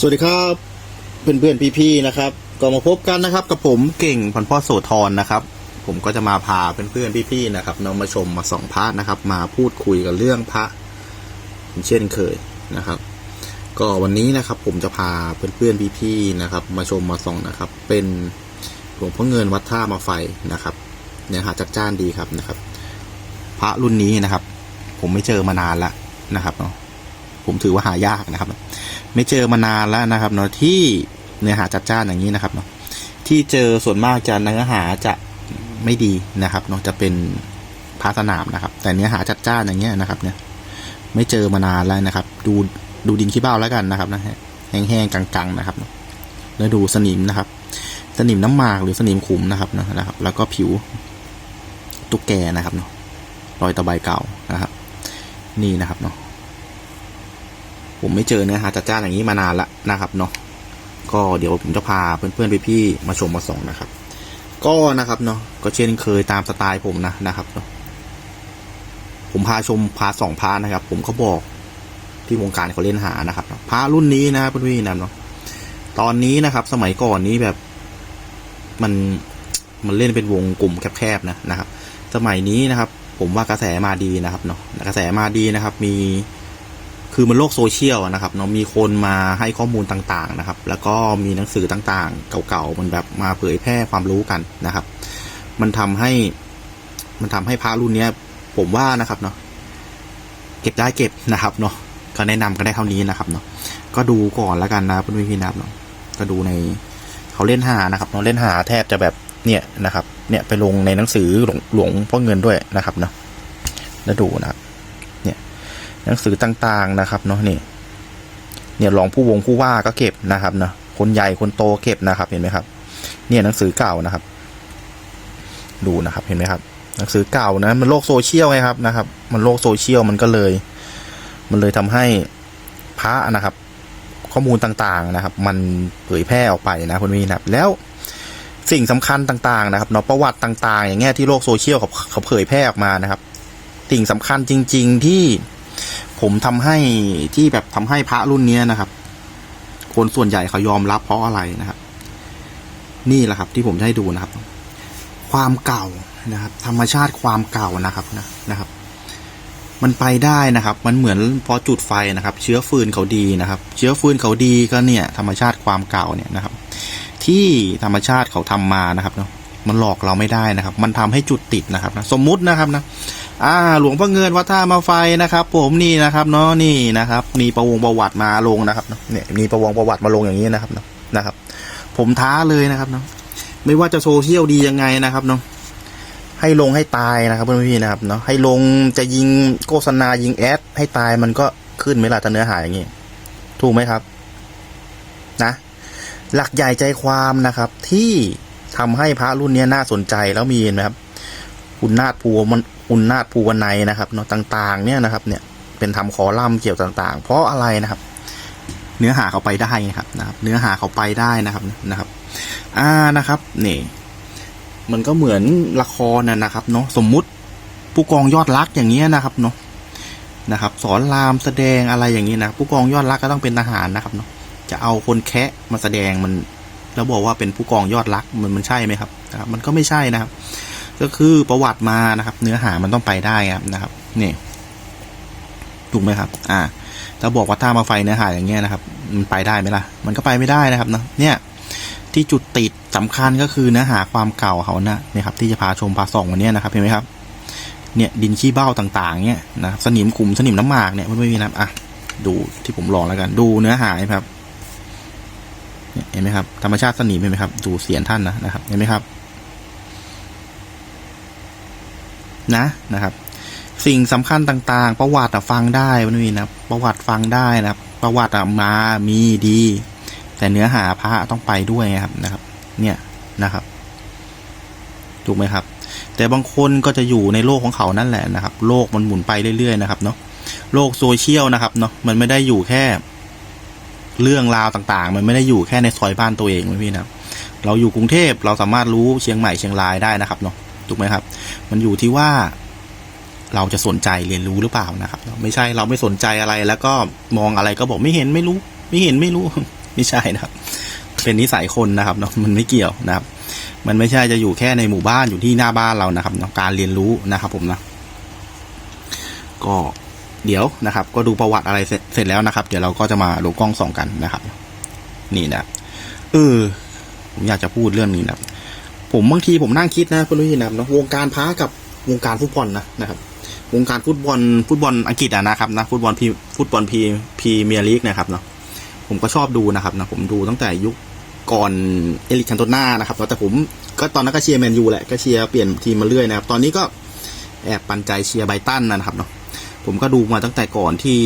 สวัสดีครับเพื่อนเพื่อนๆพี่ๆนะครับ ก็มาพบกันนะครับ กับผมเก่งพันพ่อโสธรนะครับ ผมก็จะมาพาเพื่อนเพื่อนๆพี่ๆนะครับน้องมาชมมาส่องพระนะครับ มาพูดคุยกันเรื่องพระเช่นเคยนะครับ ก็วันนี้นะครับผมจะพาเพื่อนเพื่อนๆพี่ๆนะครับ มาชมมาส่องนะครับ เป็นหลวงพ่อเงินวัดท่ามาไฟนะครับเนื้อหาจัดจ้านดีครับนะครับ พระรุ่นนี้นะครับ ผมไม่เจอมานานล้วนะครับเนาะผมถือว่าหายากนะครับ ไม่เจอมานานแล้วนะครับเนาะที่เนื้อหาจัดจ้านอย่างนี้นะครับเนาะที่เจอส่วนมากจะเนื้อหาจะไม่ดีนะครับเนาะจะเป็นพาสนามนะครับ แต่เนื้อหาจัดจ้านอย่างเงี้ยนะครับ เนี่ย ไม่เจอมานานแล้วนะครับ ดูดูดินขี้เบ้าแล้วกันนะครับนะฮะแห้งๆกังๆนะครับแล้วดูสนิมนะครับ สนิมน้ำหมากหรือสนิมขุมนะครับนะนะครับ แล้วก็ผิวตุ๊กแกนะครับเนาะรอยตะไบเก่านะครับ นี่นะครับเนาะ ผมไม่เจอเนื้อหาจัดจ้านอย่างนี้มานานละนะครับเนาะก็เดี๋ยวผมจะพาเพื่อนๆพี่ๆมาชมมาส่องนะครับ ก็นะครับเนาะก็เช่นเคยตามสไตล์ผมนะนะครับเนาะผมพาชมพาสองพานะครับ ผมก็บอกที่วงการเขาเล่นหานะครับพารุ่นนี้นะครับเพื่อนๆนะเนาะตอนนี้นะครับ สมัยก่อนนี้แบบมันมันเล่นเป็นวงกลุ่มแคบๆนะนะครับ สมัยนี้นะครับ ผมว่ากระแสมาดีนะครับเนาะกระแสมาดีนะครับ มี คือมันโลกโซเชียลนะครับเนาะมีคนมาให้ข้อมูลต่างๆนะครับ แล้วก็มีหนังสือต่างๆ เก่าๆมันแบบมาเผยแพร่ความรู้กันนะครับ มันทำให้มันทำให้พระรุ่นเนี้ยผมว่านะครับเนาะเก็บได้เก็บนะครับเนาะก็แนะนำกันได้เท่านี้นะครับเนาะก็ดูก่อนแล้วกันนะเพื่อนพี่นับเนาะก็ดูในเขาเล่นหานะครับเนาะเล่นหาแทบจะแบบเนี่ยนะครับ เนี่ยไปลงในหนังสือหลวงหลวงพ่อเงินด้วยนะครับเนาะแล้วดูนะครับ หนังสือต่างๆนะครับเนาะนี่เนี่ยรองผู้วงผู้ว่าก็เก็บนะครับเนาะคนใหญ่คนโตเก็บนะครับเห็นไหมครับ เนี่ยหนังสือเก่านะครับ ดูนะครับเห็นไหมครับ หนังสือเก่านะ มันโลกโซเชียลไงครับนะครับ มันโลกโซเชียลมันก็เลย มันเลยทำให้พระนะครับ ข้อมูลต่างๆนะครับ มันเผยแพร่ออกไปนะคุณพี่นะครับ แล้วสิ่งสำคัญต่างๆนะครับเนาะประวัติต่าง ๆ อย่างเงี้ยที่โลกโซเชียลเขาเขาเผยแพร่ออกมานะครับ สิ่งสำคัญจริง ๆ ที่ ผมทำให้ที่แบบทำให้พระรุ่นเนี้ยนะครับ คนส่วนใหญ่เขายอมรับเพราะอะไรนะครับ นี่แหละครับ ที่ผมจะให้ดูนะครับ ความเก่านะครับ ธรรมชาติความเก่านะครับนะนะครับ มันไปได้นะครับ มันเหมือนพอจุดไฟนะครับ เชื้อฟืนเขาดีนะครับ เชื้อฟืนเขาดีก็เนี่ย ธรรมชาติความเก่าเนี่ยนะครับ ที่ธรรมชาติเขาทำมานะครับเนาะมันหลอกเราไม่ได้นะครับ มันทำให้จุดติดนะครับนะสมมุตินะครับนะ อ่าหลวงพ่อเงินวัดท่ามาไฟนะครับ ผมนี่นะครับเนาะนี่นะครับ มีประวงประวัติมาลงนะครับเนี่ยมีประวงประวัติมาลงอย่างนี้นะครับเนาะนะครับ ผมท้าเลยนะครับเนาะไม่ว่าจะโซเชียลดียังไงนะครับเนาะให้ลงให้ตายนะครับเพื่อนพี่นะครับเนาะให้ลงจะยิงโฆษณายิงแอดให้ตายมันก็ขึ้นไหมล่ะถ้าเนื้อหาอย่างนี้ถูกไหมครับ นะ หลักใหญ่ใจความนะครับ ที่ทำให้พระรุ่นนี้น่าสนใจแล้วมีนไหมครับ คุณนาฏภูมัน คุณนาฏภูวนัยนะครับเนาะต่างๆ เนี่ยนะครับเนี่ยเป็นทำคอลัมน์เกี่ยวต่างๆ เพราะอะไรนะครับ เนื้อหาเขาไปได้ไงครับนะครับ เนื้อหาเขาไปได้นะครับนะครับ อ่านะครับนี่มันก็เหมือนละครนะนะครับเนาะสมมุติผู้กองยอดรักอย่างเงี้ยนะครับเนาะนะครับ สอนรามแสดงอะไรอย่างนี้นะผู้กองยอดรักก็ต้องเป็นทหารนะครับเนาะจะเอาคนแคะมาแสดงมัน แล้วบอกว่าเป็นผู้กองยอดรักมันมันใช่ไหมครับนะครับมันก็ไม่ใช่นะครับ ก็คือประวัติมานะครับ เนื้อหามันต้องไปได้ครับนะครับนี่ถูกไหมครับ อ่าถ้าบอกว่าถ้ามาไฟเนื้อหาอย่างเงี้ยนะครับ มันไปได้ไหมล่ะ มันก็ไปไม่ได้นะครับเนาะเนี่ยที่จุดติดสำคัญก็คือเนื้อหาความเก่าเขานะเนี่ยครับ ที่จะพาชมพาส่องวันนี้นะครับเห็นไหมครับ เนี่ยดินขี้เบ้าต่างๆเนี่ยนะครับสนิมขุมสนิมน้ำหมากเนี่ยมันไม่มีนะครับอะดูที่ผมลองแล้วกัน ดูเนื้อหาครับเห็นไหมครับ ธรรมชาติสนิมเห็นไหมครับ ดูเสียนท่านนะนะครับเห็นไหมครับ นะนะครับ สิ่งสำคัญต่างๆ ประวัติฟังได้มันมีนะประวัติฟังได้นะครับ ประวัติมามีดี แต่เนื้อหาพระต้องไปด้วยครับนะครับ เนี่ยนะครับถูกไหมครับ แต่บางคนก็จะอยู่ในโลกของเขานั่นแหละนะครับ โลกมันหมุนไปเรื่อยๆนะครับเนาะโลกโซเชียลนะครับเนาะมันไม่ได้อยู่แค่ เรื่องราวต่างๆ มันไม่ได้อยู่แค่ในซอยบ้านตัวเองพี่นะเราอยู่กรุงเทพเราสามารถรู้เชียงใหม่เชียงรายได้นะครับเนาะ ถูกไหมครับ มันอยู่ที่ว่าเราจะสนใจเรียนรู้หรือเปล่านะครับ ไม่ใช่เราไม่สนใจอะไรแล้วก็มองอะไรก็บอกไม่เห็นไม่รู้ ไม่เห็นไม่รู้ ไม่ใช่นะครับ เป็นนิสัยคนนะครับเนาะมันไม่เกี่ยวนะครับ มันไม่ใช่จะอยู่แค่ในหมู่บ้านอยู่ที่หน้าบ้านเรานะครับเนาะการเรียนรู้นะครับ ผมนะก็เดี๋ยวนะครับ ก็ดูประวัติอะไรเสร็จแล้วนะครับ เดี๋ยวเราก็จะมาดูกล้องส่องกันนะครับ นี่นะเออผมอยากจะพูดเรื่องนี้นะ ผมบางทีผมนั่งคิดนะคุณลุยนะครับเนาะวงการพ้ากับวงการฟุตบอลนะนะครับ วงการฟุตบอลฟุตบอลอังกฤษอะนะครับนะฟุตบอลพีฟุตบอลพีพีเมียร์ลีกนะครับเนาะผมก็ชอบดูนะครับนะผมดูตั้งแต่ยุคก่อนเอลิกันโตนานะครับแต่ผมก็ตอนนั้นก็เชียร์แมนยูแหละก็เชียร์เปลี่ยนทีมมาเรื่อยนะครับตอนนี้ก็แอบปันใจเชียร์ไบตันนะครับเนาะผมก็ดูมาตั้งแต่ก่อนที่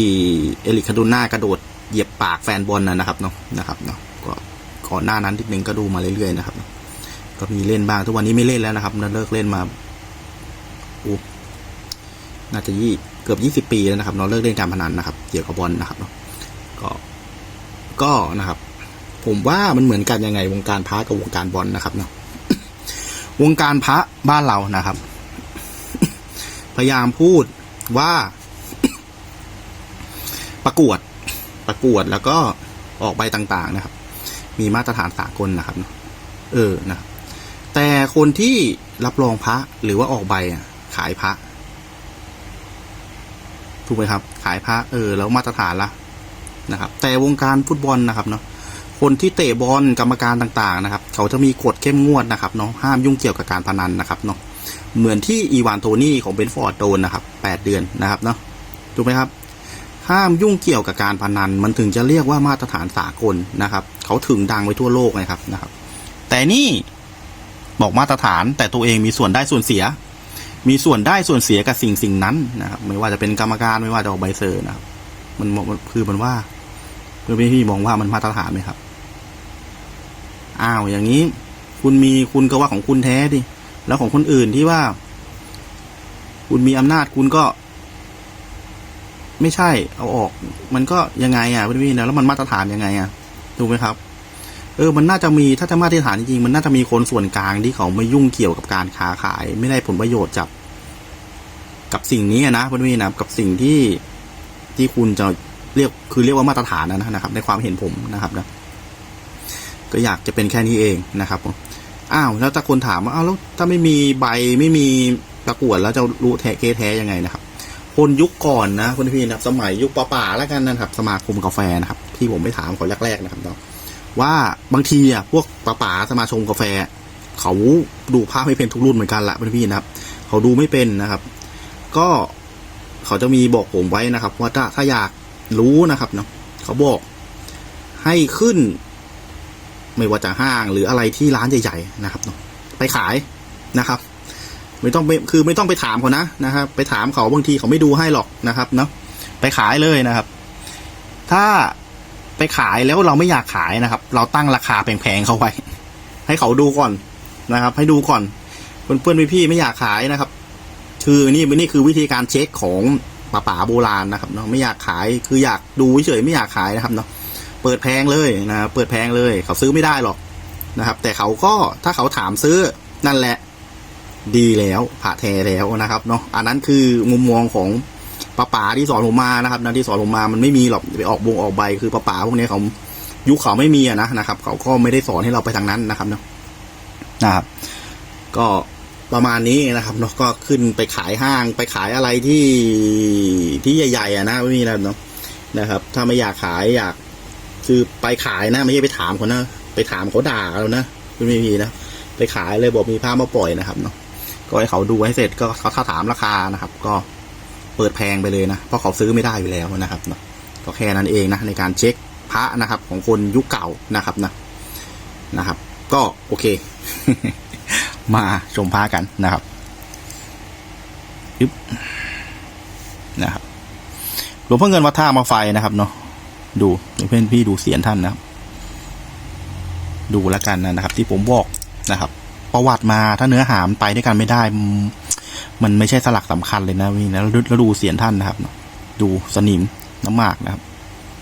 เอลิกคันโตนากระโดดเหยียบปากแฟนบอลนะนะครับเนาะนะครับเนาะก็ก่อนหน้านั้นนิดนึงก็ดูมาเรื่อยๆนะครับ ก็มีเล่นบ้าง ทุกวันนี้ไม่เล่นแล้วนะครับเลิกเล่นมาโอ้น่าจะยี่เกือบยี่สิบปีแล้วนะครับ เราเลิกเล่นการพนันนะครับ เกี่ยวกับบอลนะครับเนาะก็ก็นะครับ ผมว่ามันเหมือนกันยังไง วงการพระกับวงการบอลนะครับเนาะวงการพระบ้านเรานะครับ พยายามพูดว่าประกวดประกวดแล้วก็ออกใบต่างๆนะครับ มีมาตรฐานสากลนะครับเนาะเออนะครับ แต่คนที่รับรองพระหรือว่าออกใบอะขายพระ ถูกไหมครับ ขายพระเออ แล้วมาตรฐานละนะครับ แต่วงการฟุตบอลนะครับเนาะคนที่เตะบอลกรรมการต่าง ๆ นะครับ เขาจะมีกฎเข้มงวดนะครับเนาะห้ามยุ่งเกี่ยวกับการพนันนะครับเนาะเหมือนที่อีวานโทนี่ของเบนฟอร์ดโดนนะครับแปดเดือนนะครับเนาะถูกไหมครับ ห้ามยุ่งเกี่ยวกับการพนัน มันถึงจะเรียกว่ามาตรฐานสากลนะครับ เขาถึงดังไปทั่วโลกนะครับนะครับ แต่นี่ บอกมาตรฐาน แต่ตัวเองมีส่วนได้ส่วนเสีย มีส่วนได้ส่วนเสียกับสิ่งสิ่งนั้นนะครับไม่ว่าจะเป็นกรรมการไม่ว่าจะออกใบเซอร์นะครับมันคือมันว่าเพื่อนพี่มองว่ามันมาตรฐานไหมครับ อ้าวอย่างนี้คุณมีคุณก็ว่าของคุณแท้ดิแล้วของคนอื่นที่ว่า คุณมีอำนาจคุณก็ ไม่ใช่ เอาออก มันก็ยังไงอะพื่พี่แล้วมันมาตรฐานยังไงอะถูกไหมครับ เออมันน่าจะมีถ้าจะมาตรฐานจริงๆมันน่าจะมีคนส่วนกลางที่เขาไม่ยุ่งเกี่ยวกับการค้าขาย ไม่ได้ผลประโยชน์จากกับสิ่งนี้นะเพื่อนพี่นะกับสิ่งที่ที่คุณจะเรียกคือเรียกว่ามาตรฐานนะนะครับ ในความเห็นผมนะครับนะก็อยากจะเป็นแค่นี้เองนะครับผมอ้าวแล้วถ้าคนถามว่าอ้าวแล้วถ้าไม่มีใบไม่มีประกวดแล้วจะรู้แท้เกแท้ยังไงนะครับ คนยุคก่อนนะคุณพี่นะสมัยยุคป่าๆแล้วกันนะครับ สมาคมกาแฟนะครับ ที่ผมไปถามคนแรกๆนะครับเนาะ ว่าบางทีอะพวกป๋าป๋าสมาชมกาแฟ เขาดูภาพไม่เป็นทุกรุ่นเหมือนกันละพี่ๆนะครับ เขาดูไม่เป็นนะครับ ก็เขาจะมีบอกผมไว้นะครับ ว่าถ้าถ้าอยากรู้นะครับเนาะเขาบอกให้ขึ้น ไม่ว่าจะห้างหรืออะไรที่ร้านใหญ่ ๆ นะครับเนาะไปขายนะครับ ไม่ต้องไปคือไม่ต้องไปถามเขานะนะครับ ไปถามเขาบางทีเขาไม่ดูให้หรอกนะครับเนาะไปขายเลยนะครับ ถ้า ไปขายแล้วเราไม่อยากขายนะครับ เราตั้งราคาแพงๆเขาไว้ ให้เขาดูก่อนนะครับ ให้ดูก่อนเพื่อนๆพี่ๆไม่อยากขายนะครับ คือนี่นี่คือวิธีการเช็คของป่าป๋าโบราณนะครับเนาะไม่อยากขายคืออยากดูเฉยๆไม่อยากขายนะครับเนาะเปิดแพงเลยนะเปิดแพงเลย เขาซื้อไม่ได้หรอกนะครับ แต่เขาก็ถ้าเขาถามซื้อนั่นแหละ ดีแล้วผ่าแทแล้วนะครับเนาะอันนั้นคือมุมมองของ ป้าป๋าที่สอนผมมานะครับนะที่สอนผมมามันไม่มีหรอกไปออกบงออกใบคือป้าป๋าพวกนี้เขายุคเขาไม่มีอะนะนะครับ เขาก็ไม่ได้สอนให้เราไปทางนั้นนะครับเนาะนะครับ ก็ประมาณนี้นะครับเนาะก็ขึ้นไปขายห้างไปขายอะไรที่ที่ใหญ่ๆอะนะไม่มีแล้วเนาะนะครับ ถ้าไม่อยากขายอยาก คือไปขายนะ ไม่ใช่ไปถามเขานะไปถามเขาด่าเรานะไม่มีนะไปขายเลยบอกมีผ้ามาปล่อยนะครับเนาะก็ให้เขาดูให้เสร็จก็เขาถามราคานะครับ ก็ เปิดแพงไปเลยนะ เพราะเขาซื้อไม่ได้อยู่แล้วนะครับเนาะก็แค่นั้นเองนะในการเช็คพระนะครับ ของคนยุคเก่านะครับนะนะครับ ก็โอเค มาชมพระกันนะครับยึบนะครับหลวงพ่อเงินวัดท่ามาไฟนะครับเนาะดูเพื่อนพี่ดูเสียงท่านนะครับ ดูแล้วกันนะครับ ที่ผมบอกนะครับ ประวัติมาถ้าเนื้อหามไปด้วยกันไม่ได้ มันไม่ใช่สลักสำคัญเลยนะพี่นะแล้วดูเสียงท่านนะครับ ดูสนิมน้ำหมากนะครับ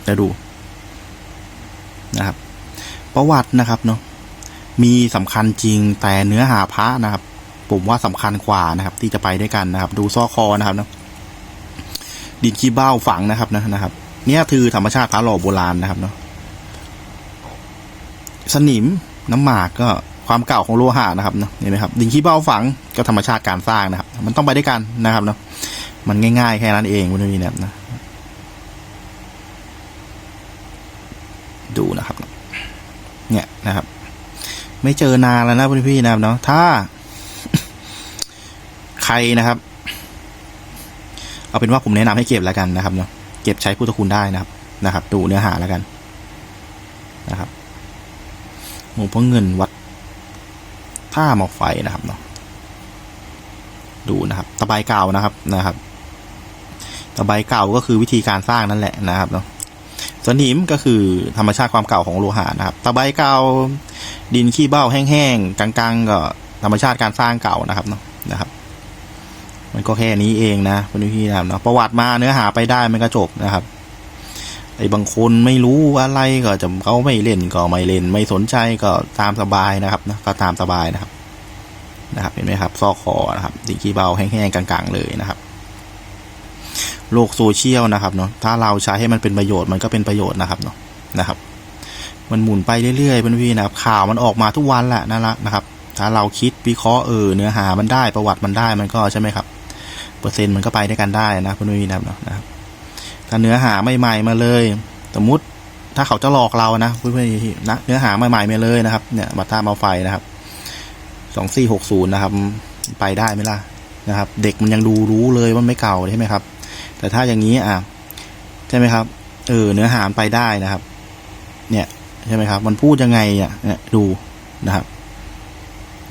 แล้วดูนะครับ ประวัตินะครับเนาะมีสำคัญจริงแต่เนื้อหาพระนะครับ ผมว่าสำคัญกว่านะครับ ที่จะไปด้วยกันนะครับ ดูซ้อคอนะครับเนาะดินขี้เบ้าฝังนะครับนะนะครับ เนี่ยคือธรรมชาติพระหล่อโบราณนะครับเนาะสนิมน้ำหมากก็ ความเก่าของโลหะนะครับเนาะเห็นไหมครับดินขี้เบ้าฝังก็ธรรมชาติการสร้างนะครับ มันต้องไปด้วยกันนะครับเนาะมันง่ายๆแค่นั้นเองคุณพี่นะครับนะดูนะครับ เนี่ยนะครับ ไม่เจอนานแล้วนะคุณพี่นะครับเนาะถ้า ใครนะครับ เอาเป็นว่าผมแนะนำให้เก็บแล้วกันนะครับเนาะเก็บใช้พุทธคุณได้นะครับนะครับ ดูเนื้อหาแล้วกันนะครับหลวงพ่อเงินวัด ท่าหมอกไฟนะครับเนาะดูนะครับ ตะไบเก่านะครับนะครับ ตะไบเก่าก็คือวิธีการสร้างนั่นแหละนะครับเนาะสนิมก็คือธรรมชาติความเก่าของโลหะนะครับ ตะไบเก่าดินขี้เบ้าแห้งๆกลางๆก็ธรรมชาติการสร้างเก่านะครับเนาะนะครับ มันก็แค่นี้เองนะคุณพี่นะครับเนาะประวัติมาเนื้อหาไปได้มันก็จบนะครับ ไอ้บางคนไม่รู้อะไรก็จะเขาไม่เล่นก็ไม่เล่น ไม่สนใจก็ตามสบายนะครับนะก็ตามสบายนะครับ นะครับ เห็นไหมครับ ซอกคอนะครับดินขี้เบาแห้งๆกลางๆ เลยนะครับโลกโซเชียลนะครับเนาะถ้าเราใช้ให้มันเป็นประโยชน์มันก็เป็นประโยชน์นะครับเนาะนะครับ มันหมุนไปเรื่อยๆเพื่อนพี่นะครับ ข่าวมันออกมาทุกวันแหละนั่นละนะครับ ถ้าเราคิดวิเคราะห์เออเนื้อหามันได้ประวัติมันได้มันก็ใช่ไหมครับ เปอร์เซ็นต์มันก็ไปด้วยกันได้นะเพื่อนพี่นะครับเนาะนะครับ ถ้าเนื้อหาใหม่ๆมาเลย สมมติถ้าเขาจะหลอกเรานะเพื่อนๆนะเนื้อหาใหม่ๆมาเลยนะครับ เนี่ยมาท่ามาไฟนะครับสองสี่หกศูนย์นะครับ ไปได้ไหมล่ะนะครับ เด็กมันยังดูรู้เลยว่าไม่เก่าใช่ไหมครับ แต่ถ้าอย่างนี้อะใช่ไหมครับเออเนื้อหาไปได้นะครับ เนี่ยใช่ไหมครับ มันพูดยังไงอะเนี่ยดูนะครับ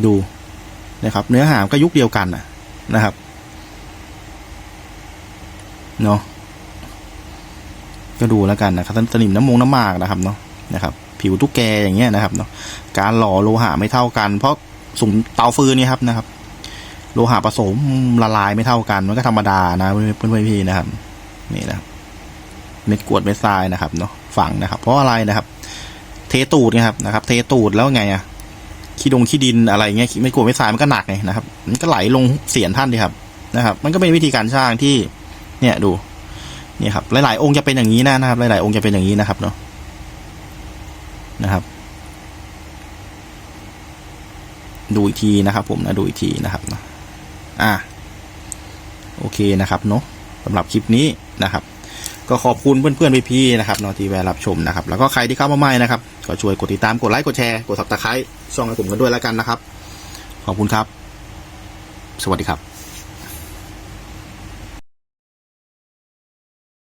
ดูนะครับ เนื้อหาก็ยุคเดียวกันนะนะครับเนาะ ก็ดูแล้วกันนะครับสนิมน้ำมงน้ำหมากนะครับเนาะนะครับ ผิวตุ๊กแกอย่างเงี้ยนะครับเนาะการหล่อโลหะไม่เท่ากัน เพราะสุ่มเตาฟืนนี่ครับนะครับ โลหะผสมละลายไม่เท่ากันมันก็ธรรมดานะเพื่อนๆพี่นะครับ นี่นะเม็ดกวดเม็ดทรายนะครับเนาะฝังนะครับ เพราะอะไรนะครับ เทตูดนะครับนะครับ เทตูดแล้วไงอะขี้ดงขี้ดินอะไรเงี้ยไม่กรวดไม่ทรายมันก็หนักไงนะครับ มันก็ไหลลงเสียนท่านดีครับนะครับ มันก็เป็นวิธีการสร้างที่ เนี่ยดู นี่ครับ หลาย ๆ องค์จะเป็นอย่างนี้นะนะครับ หลาย ๆ องค์จะเป็นอย่างนี้นะครับเนาะนะครับ ดูอีกทีนะครับ ผมนะดูอีกทีนะครับนะอะโอเคนะครับเนาะสำหรับคลิปนี้นะครับ ก็ขอบคุณเพื่อนๆพี่ๆนะครับเนาะที่แวะรับชมนะครับ แล้วก็ใครที่เข้ามาใหม่นะครับก็ช่วยกดติดตามกดไลค์กดแชร์กดสับตะไคร้ช่องให้ผมกันด้วยแล้วกันนะครับ ขอบคุณครับ สวัสดีครับ